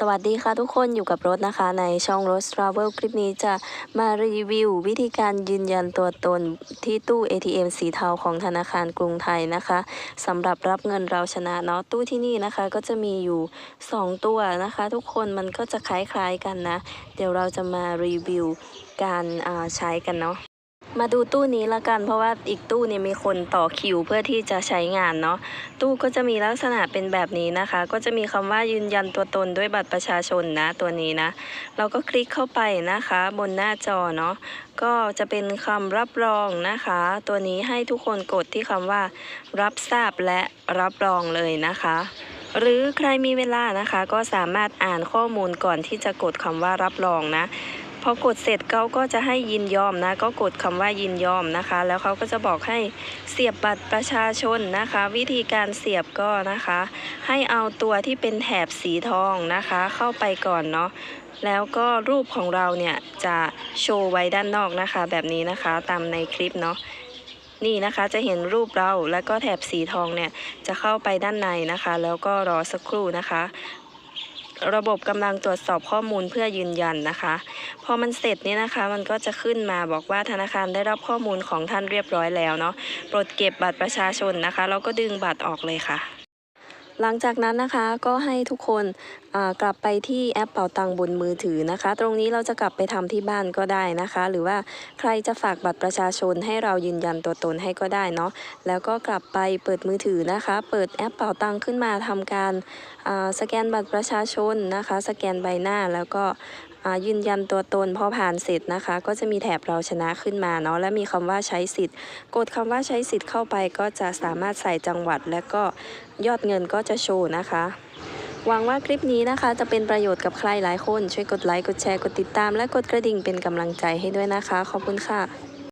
สวัสดีค่ะทุกคนอยู่กับรถนะคะในช่อง Rose Travel คลิปนี้จะมารีวิว วิธีการยืนยันตัวตนที่ตู้ ATM สีเทาของธนาคารกรุงไทยนะคะสำหรับรับเงินเราชนะเนาะตู้ที่นี่นะคะก็จะมีอยู่ 2 ตัวนะคะ ทุกคนมันก็จะคล้ายๆกันนะ เดี๋ยวเราจะมารีวิวการอ่าใช้กันเนาะ มาดูตู้นี้ละกัน เพราะว่าอีกตู้เนี่ยมีคนต่อคิวเพื่อที่จะใช้งานเนาะตู้ก็จะมีลักษณะเป็นแบบนี้นะคะ ก็จะมีคำว่ายืนยันตัวตนด้วยบัตรประชาชนนะตัวนี้นะ เราก็คลิกเข้าไปนะคะ บนหน้าจอเนาะก็จะเป็นคำรับรองนะคะ ตัวนี้ให้ทุกคนกดที่คำว่า รับทราบและรับรองเลยนะคะหรือใครมีเวลานะคะก็สามารถอ่านข้อมูลก่อนที่จะกดคำว่ารับรองนะ อกดเสร็จเขาก็จะให้ยินยอมนะ ก็กดคำว่ายินยอมนะคะ แล้วเขาก็จะบอกให้เสียบบัตรประชาชนนะคะ วิธีการเสียบก็นะคะ ให้เอาตัวที่เป็นแถบสีทองนะคะ เข้าไปก่อนเนาะแล้วก็รูปของเราเนี่ยจะโชว์ไว้ด้านนอกนะคะ แบบนี้นะคะตามในคลิปเนาะนี่นะคะจะเห็นรูปเราแล้วก็แถบสีทองเนี่ยจะเข้าไปด้านในนะคะ แล้วก็รอสักครู่นะคะ ระบบกำลังตรวจสอบข้อมูลเพื่อยืนยันนะคะ พอมันเสร็จเนี่ยนะคะ มันก็จะขึ้นมาบอกว่าธนาคารได้รับข้อมูลของท่านเรียบร้อยแล้วเนาะโปรดเก็บบัตรประชาชนนะคะแล้วก็ดึงบัตรออกเลยค่ะ หลังจากนั้นนะคะก็ให้ทุกคนกลับไปที่แอปเป่าตังบนมือถือนะคะ ตรงนี้เราจะกลับไปทำที่บ้านก็ได้นะคะ หรือว่าใครจะฝากบัตรประชาชนให้เรายืนยันตัวตนให้ก็ได้เนาะแล้วก็กลับไปเปิดมือถือนะคะ เปิดแอปเป่าตังขึ้นมาทำการสแกนบัตรประชาชนนะคะ สแกนใบหน้าแล้วก็ยืนยันตัวตนพอผ่านเสร็จนะคะ ก็จะมีแถบเราชนะขึ้นมาเนาะและมีคำว่าใช้สิทธิ์ กดคำว่าใช้สิทธิ์เข้าไปก็จะสามารถใส่จังหวัด และก็ยอดเงินก็จะโชว์นะคะหวังว่าคลิปนี้นะคะ จะเป็นประโยชน์กับใครหลายคน ช่วยกดไลค์ กดแชร์ กดติดตาม และกดกระดิ่งเป็นกำลังใจให้ด้วยนะคะ ขอบคุณค่ะ